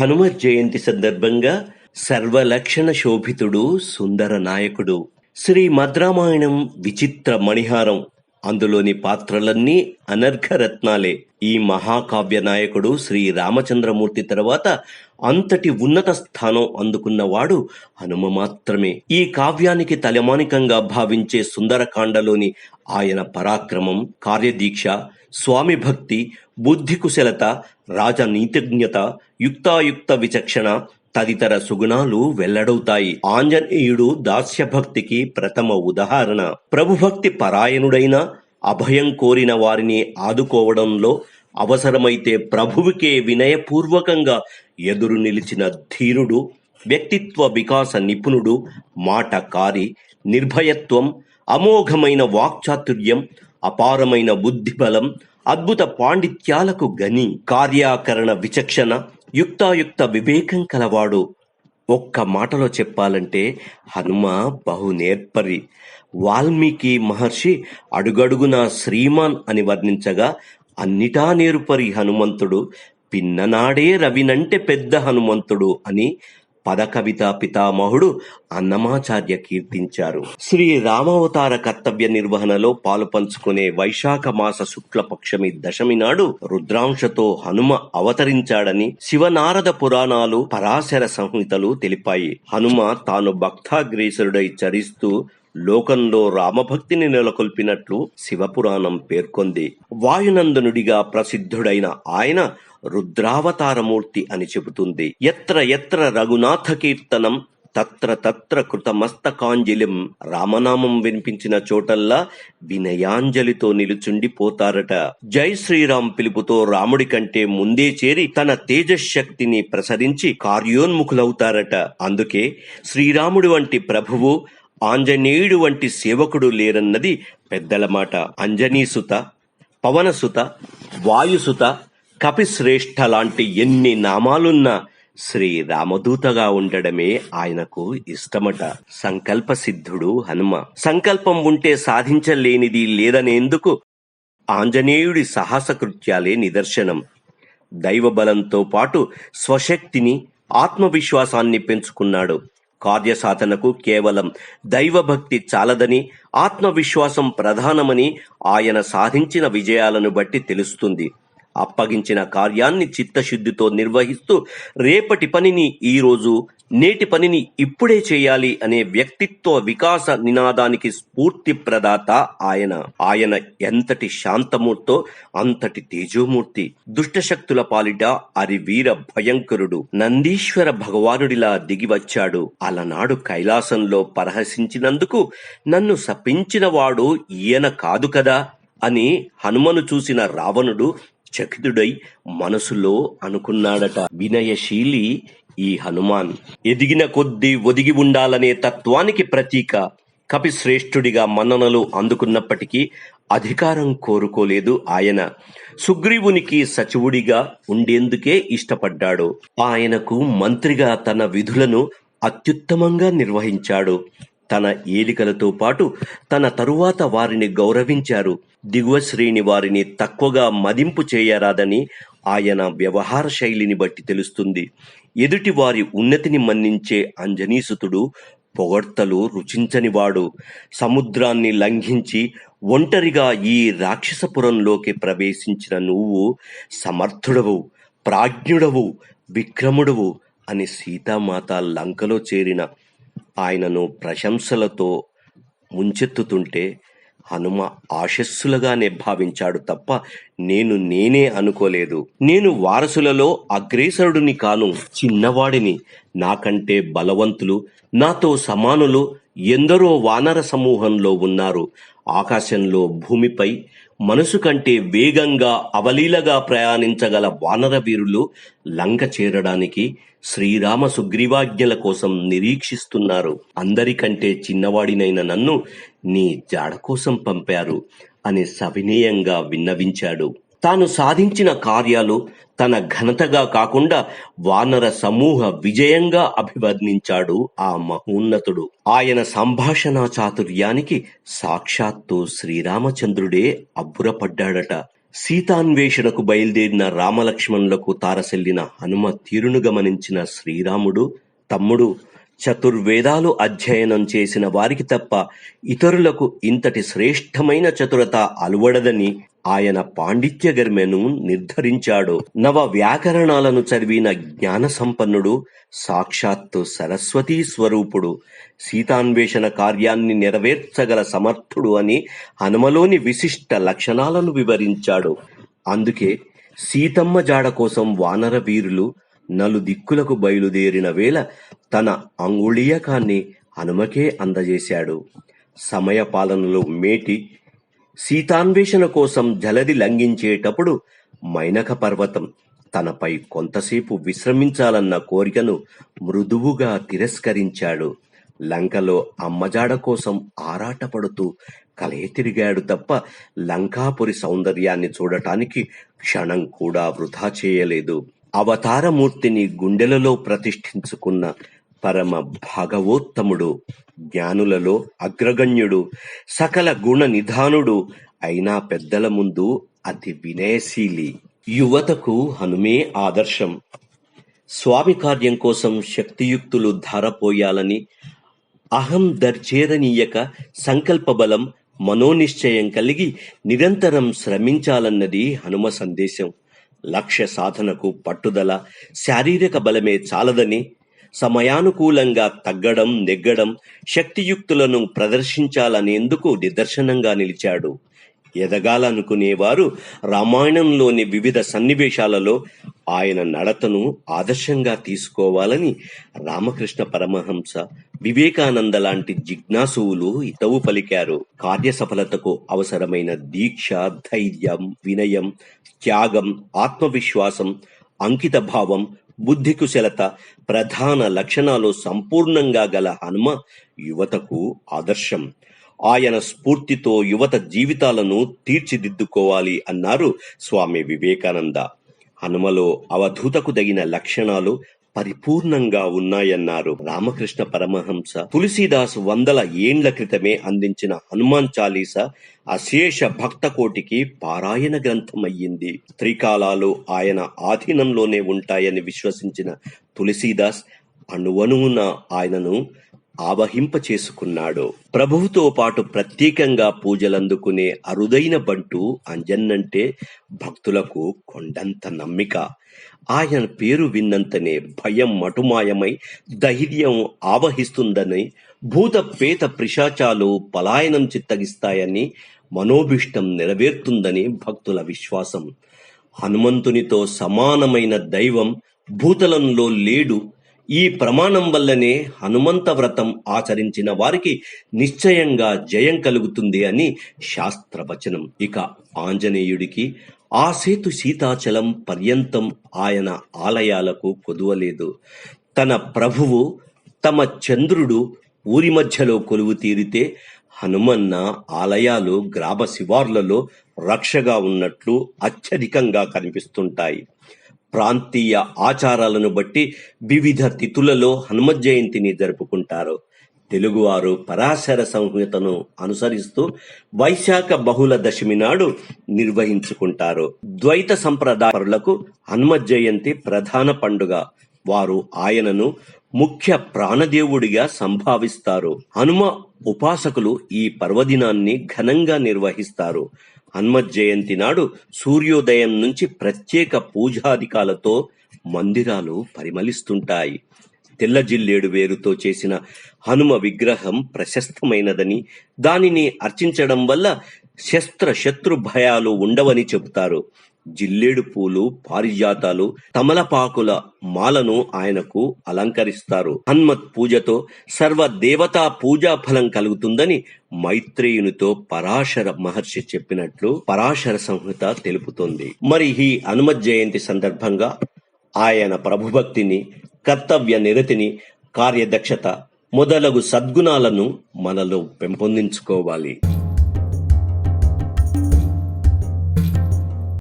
హనుమ జయంతి సందర్భంగా సర్వలక్షణ శోభితుడు సుందర నాయకుడు. శ్రీ మద్రామాయణం విచిత్ర మణిహారం. అందులోని పాత్రలన్నీ అనర్ఘరత్నాలే. ఈ మహాకావ్య నాయకుడు శ్రీ రామచంద్రమూర్తి తర్వాత అంతటి ఉన్నత స్థానం అందుకున్నవాడు హనుమ మాత్రమే. ఈ కావ్యానికి తలమానికంగా భావించే సుందరకాండలోని ఆయన పరాక్రమం కార్యదీక్ష స్వామి భక్తి బుద్ధి కుశలత రాజనీతిజ్ఞత యుక్తాయుక్త విచక్షణ తదితర సుగుణాలు వెల్లడవుతాయి. ఆంజనేయుడు దాస్యభక్తికి ప్రథమ ఉదాహరణ. ప్రభుభక్తి పరాయణుడైన అభయం కోరిన వారిని ఆదుకోవడంలో అవసరమైతే ప్రభువుకే వినయపూర్వకంగా ఎదురు నిలిచిన ధీరుడు వ్యక్తిత్వ వికాస నిపుణుడు మాటకారి నిర్భయత్వం అమోఘమైన వాక్చాతుర్యం అపారమైన బుద్ధిబలం అద్భుత పాండిత్యాలకు గని కార్యాకరణ విచక్షణ యుక్తాయుక్త వివేకం కలవాడు. ఒక్క మాటలో చెప్పాలంటే హనుమ బహు నేర్పరి. వాల్మీకి మహర్షి అడుగడుగున శ్రీమాన్ అని వర్ణించగా అన్నిటా నేర్పరి హనుమంతుడు పిన్ననాడే రవినంటే పెద్ద హనుమంతుడు అని పదకవిత పితామహుడు అన్నమాచార్య కీర్తించారు. శ్రీ రామావతార కర్తవ్య నిర్వహణలో పాలు పంచుకునే వైశాఖ మాస శుక్లపక్షమి దశమి నాడు రుద్రాంశతో హనుమ అవతరించాడని శివనారద పురాణాలు పరాశర సంహితలు తెలిపాయి. హనుమ తాను భక్తాగ్రేసరుడై చరిస్తూ లోకంలో రామభక్తిని నెలకొల్పినట్లు శివపురాణం పేర్కొంది. వాయునందనుడిగా ప్రసిద్ధుడైన ఆయన రుద్రావతారమూర్తి అని చెబుతుంది. ఎత్ర ఎత్ర రఘునాథ కీర్తనం తత్ర తత్ర కృతమస్తకాంజలిం రామనామం వినిపించిన చోటల్లా వినయాంజలితో నిలుచుండిపోతారట. జై శ్రీరామ్ పిలుపుతో రాముడి కంటే ముందే చేరి తన తేజశక్తిని ప్రసరించి కార్యోన్ముఖులవుతారట. అందుకే శ్రీరాముడి వంటి ప్రభువు ఆంజనేయుడు వంటి సేవకుడు లేరన్నది పెద్దల మాట. అంజనీసుత పవనసుత వాయుసుత కపిశ్రేష్ఠ లాంటి ఎన్ని నామాలున్నా శ్రీ రామదూతగా ఉండడమే ఆయనకు ఇష్టమట. సంకల్ప సిద్ధుడు హనుమ. సంకల్పం ఉంటే సాధించలేనిది లేదనేందుకు ఆంజనేయుడి సాహస కృత్యాలే నిదర్శనం. దైవ బలంతో పాటు స్వశక్తిని ఆత్మవిశ్వాసాన్ని పెంచుకున్నాడు. కార్యసాధనకు కేవలం దైవభక్తి చాలదని ఆత్మవిశ్వాసం ప్రధానమని ఆయన సాధించిన విజయాలను బట్టి తెలుస్తుంది. అప్పగించిన కార్యాన్ని చిత్తశుద్ధితో నిర్వహిస్తూ రేపటి పనిని ఈరోజు నేటి పనిని ఇప్పుడే చేయాలి అనే వ్యక్తిత్వ వికాస నినాదానికి స్ఫూర్తి ప్రదాత ఆయన. ఆయన ఎంతటి శాంతమూర్తో అంతటి తేజోమూర్తి. దుష్టశక్తుల పాలిట అరి వీర భయంకరుడు. నందీశ్వర భగవానుడిలా దిగివచ్చాడు. అలనాడు కైలాసంలో పరహసించినందుకు నన్ను శపించిన వాడు ఈయన కాదు కదా అని హనుమను చూసిన రావణుడు చకితుడై మనసులో అనుకున్నాడట. వినయశీలి ఈ హనుమాన్. ఎదిగిన కొద్దీ ఒదిగి ఉండాలనే తత్వానికి ప్రతీక కపిశ్రేష్ఠుడిగా మన్ననలు అందుకున్నప్పటికీ అధికారం కోరుకోలేదు ఆయన. సుగ్రీవునికి సచివుడిగా ఉండేందుకే ఇష్టపడ్డాడు. ఆయనకు మంత్రిగా తన విధులను అత్యుత్తమంగా నిర్వహించాడు. తన ఏలికలతో పాటు తన తరువాత వారిని గౌరవించారు. దిగువ శ్రేణి వారిని తక్కువగా మదింపు చేయరాదని ఆయన వ్యవహార శైలిని బట్టి తెలుస్తుంది. ఎదుటి వారి ఉన్నతిని మన్నించే అంజనీసుతుడు పొగడ్తలు రుచించనివాడు. సముద్రాన్ని లంఘించి ఒంటరిగా ఈ రాక్షసపురంలోకి ప్రవేశించిన నువ్వు సమర్థుడవు ప్రాజ్ఞుడవు విక్రముడవు అని సీతామాత లంకలో చేరిన ఆయనను ప్రశంసలతో ముంచెత్తుతుంటే హనుమ ఆశస్సులుగానే భావించాడు తప్ప నేను నేనే అనుకోలేదు. నేను వారసులలో అగ్రేసరుడిని కాను చిన్నవాడిని. నాకంటే బలవంతులు నాతో సమానులు ఎందరో వానర సమూహంలో ఉన్నారు. ఆకాశంలో భూమిపై మనసు కంటే వేగంగా అవలీలగా ప్రయాణించగల వానర వీరులు లంక చేరడానికి శ్రీరామ సుగ్రీవాజ్ఞల కోసం నిరీక్షిస్తున్నారు. అందరికంటే చిన్నవాడినైన నన్ను నీ జాడ కోసం పంపారు అని సవినయంగా విన్నవించాడు. తాను సాధించిన కార్యాలు తన ఘనతగా కాకుండా వానర సమూహ విజయంగా అభివర్ణించాడు ఆ మహోన్నతుడు. ఆయన సంభాషణ చాతుర్యానికి సాక్షాత్తు శ్రీరామచంద్రుడే అబ్బురపడ్డాడట. సీతాన్వేషణకు బయలుదేరిన రామలక్ష్మణులకు తారసెల్లిన హనుమ తీరును గమనించిన శ్రీరాముడు తమ్ముడు చతుర్వేదాలు అధ్యయనం చేసిన వారికి తప్ప ఇతరులకు ఇంతటి శ్రేష్టమైన చతురత అలువడదని ఆయన పాండిత్య గర్మెను నిర్ధరించాడు. నవ వ్యాకరణాలను చదివిన జ్ఞాన సంపన్నుడు సాక్షాత్తు సరస్వతీ స్వరూపుడు సీతాన్వేషణ కార్యాన్ని నెరవేర్చగల సమర్థుడు అని హనుమలోని విశిష్ట లక్షణాలను వివరించాడు. అందుకే సీతమ్మ జాడ కోసం వానర వీరులు నలు దిక్కులకు బయలుదేరిన వేళ తన అంగుళీయకాన్ని హనుమకే అందజేశాడు. సమయపాలనలో మేటి సీతాన్వేషణ కోసం జలది లంఘించేటప్పుడు మైనక పర్వతం తనపై కొంతసేపు విశ్రమించాలన్న కోరికను మృదువుగా తిరస్కరించాడు. లంకలో అమ్మజాడ కోసం ఆరాటపడుతూ కలే తిరిగాడు తప్ప లంకాపురి సౌందర్యాన్ని చూడటానికి క్షణం కూడా వృధా చేయలేదు. అవతారమూర్తిని గుండెలలో ప్రతిష్ఠించుకున్న పరమ భాగవోత్తముడు జ్ఞానులలో అగ్రగణ్యుడు సకల గుణ నిధానుడు అయినా పెద్దల ముందు అతి వినయశీలి. యువతకు హనుమే ఆదర్శం. స్వామి కార్యం కోసం శక్తియుక్తులు ధారపోయాలని అహం దర్చేరనీయక సంకల్పబలం మనోనిశ్చయం కలిగి నిరంతరం శ్రమించాలన్నది హనుమ సందేశం. లక్ష్య సాధనకు పట్టుదల శారీరక బలమే చాలదని సమయానుకూలంగా తగ్గడం నెగ్గడం శక్తియుక్తులను ప్రదర్శించాలనేందుకు నిదర్శనంగా నిలిచాడు. ఎదగాలనుకునేవారు రామాయణంలోని వివిధ సన్నివేశాలలో ఆయన నడతను ఆదర్శంగా తీసుకోవాలని రామకృష్ణ పరమహంస వివేకానంద లాంటి జిజ్ఞాసువులు ఇతవు పలికారు. కార్యసఫలతకు అవసరమైన దీక్ష ధైర్యం వినయం త్యాగం ఆత్మవిశ్వాసం అంకిత భావం బుద్ధి కుశలత ప్రధాన లక్షణాలు సంపూర్ణంగా గల హనుమ యువతకు ఆదర్శం. ఆయన స్ఫూర్తితో యువత జీవితాలను తీర్చిదిద్దుకోవాలి అన్నారు స్వామి వివేకానంద. హనుమలో అవధూతకు తగిన లక్షణాలు పరిపూర్ణంగా ఉన్నాయన్నారు రామకృష్ణ పరమహంస. తులసీదాస్ వందల ఏండ్ల క్రితమే అందించిన హనుమాన్ చాలీస అశేష భక్త కోటికి పారాయణ గ్రంథమయ్యింది. త్రికాలాలు ఆయన ఆధీనంలోనే ఉంటాయని విశ్వసించిన తులసీదాస్ అణువణువున ఆయనను ఆవహింప చేసుకున్నాడు ప్రభువుతో పాటు ప్రత్యేకంగా పూజలందుకునే అరుదైన బంటు అంజన్నంటే భక్తులకు కొండంత నమ్మిక. ఆయన పేరు విన్నంతనే భయం మటుమాయమై ధైర్యం ఆవహిస్తుందని భూత పేత ప్రిశాచాలు పలాయనం చిత్తగిస్తాయని మనోభిష్టం నెరవేరుతుందని భక్తుల విశ్వాసం. హనుమంతునితో సమానమైన దైవం భూతలంలో లేడు ఈ ప్రమాణం వల్లనే హనుమంత వ్రతం ఆచరించిన వారికి నిశ్చయంగా జయం కలుగుతుంది అని శాస్త్రవచనం. ఇక ఆంజనేయుడికి ఆ సేతు సీతాచలం పర్యంతం ఆయన ఆలయాలకు కొదువలేదు. తన ప్రభువు తమ చంద్రుడు ఊరి మధ్యలో కొలువు తీరితే హనుమన్న ఆలయాలు గ్రామ శివార్లలో రక్షగా ఉన్నట్లు అత్యధికంగా కనిపిస్తుంటాయి. ప్రాంతీయ ఆచారాలను బట్టి వివిధ తిథులలో హనుమత్ జయంతిని జరుపుకుంటారు. తెలుగువారు పరాశర సంహితను అనుసరిస్తూ వైశాఖ బహుళ దశమి నాడు నిర్వహించుకుంటారు. ద్వైత సంప్రదాయాలకు హనుమత్ జయంతి ప్రధాన పండుగ. వారు ఆయనను ముఖ్య ప్రాణదేవుడిగా సంభావిస్తారు. హనుమ ఉపాసకులు ఈ పర్వదినాన్ని ఘనంగా నిర్వహిస్తారు. హనుమత్ జయంతి నాడు సూర్యోదయం నుంచి ప్రత్యేక పూజాధికాలతో మందిరాలు పరిమళిస్తుంటాయి. తెల్ల జిల్లేడు వేరుతో చేసిన హనుమ విగ్రహం ప్రశస్తమైనదని దానిని అర్చించడం వల్ల శస్త్ర శత్రు భయాలు ఉండవని చెబుతారు. జిల్లేడు పూలు పారిజాతాలు తమలపాకుల మాలను ఆయనకు అలంకరిస్తారు. హన్మత్ పూజతో సర్వ దేవతా పూజా ఫలం కలుగుతుందని మైత్రేయునితో పరాశర మహర్షి చెప్పినట్లు పరాశర సంహిత తెలుపుతోంది. మరి ఈ హనుమత్ జయంతి సందర్భంగా ఆయన ప్రభుభక్తిని కర్తవ్య నిరతిని కార్యదక్షత మొదలగు సద్గుణాలను మనలో పెంపొందించుకోవాలి.